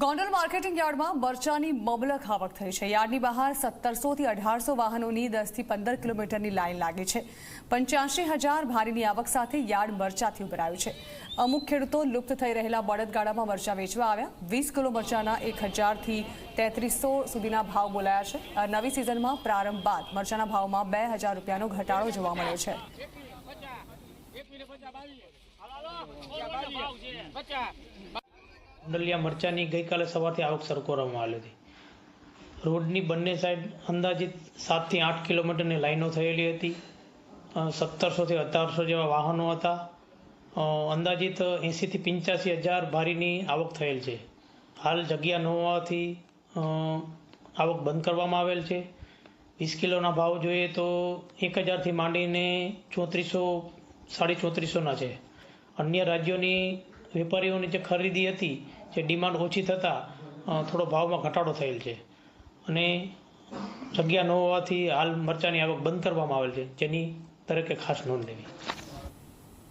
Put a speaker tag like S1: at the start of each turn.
S1: Gondal marketing યાર્ડમાં મરચાની મબલક આવક થઈ છે. યાર્ડની બહાર સત્તરસો થી અઢારસો વાહનોની દસથી પંદર કિલોમીટરની લાઇન લાગી છે. પંચ્યાસી હજાર ભારીની આવક સાથે યાર્ડ મરચાથી ઉભરાયું છે. અમુક ખેડૂતો લુપ્ત થઈ રહેલા બળદગાડામાં મરચા વેચવા આવ્યા. વીસ કિલો મરચાના એક હજારથી તેત્રીસો સુધીના ભાવ બોલાયા છે. નવી સિઝનમાં પ્રારંભ બાદ મરચાના ભાવમાં બે હજાર રૂપિયાનો ઘટાડો જોવા મળ્યો છે.
S2: કુંડલિયા મરચાની ગઈકાલે સવારથી આવક શરૂ કરવામાં આવી હતી. રોડની બંને સાઈડ અંદાજિત સાતથી આઠ કિલોમીટરની લાઈનો થયેલી હતી. સત્તરસોથી અઢારસો જેવા વાહનો હતા. અંદાજિત એંસીથી પંચ્યાસી હજાર ભારીની આવક થયેલ છે. હાલ જગ્યા ન હોવાથી આવક બંધ કરવામાં આવેલ છે. વીસ કિલોના ભાવ જોઈએ તો એક હજારથી માંડીને ચોત્રીસો, સાડી ચોત્રીસોના છે. અન્ય રાજ્યોની વેપારીઓની જે ખરીદી હતી, જે ડિમાન્ડ ઓછી થતાં થોડો ભાવમાં ઘટાડો થયેલ છે. અને જગ્યા ન હોવાથી હાલ મરચાંની આવક બંધ કરવામાં આવેલ છે, જેની દરેકે ખાસ નોંધ લેવી.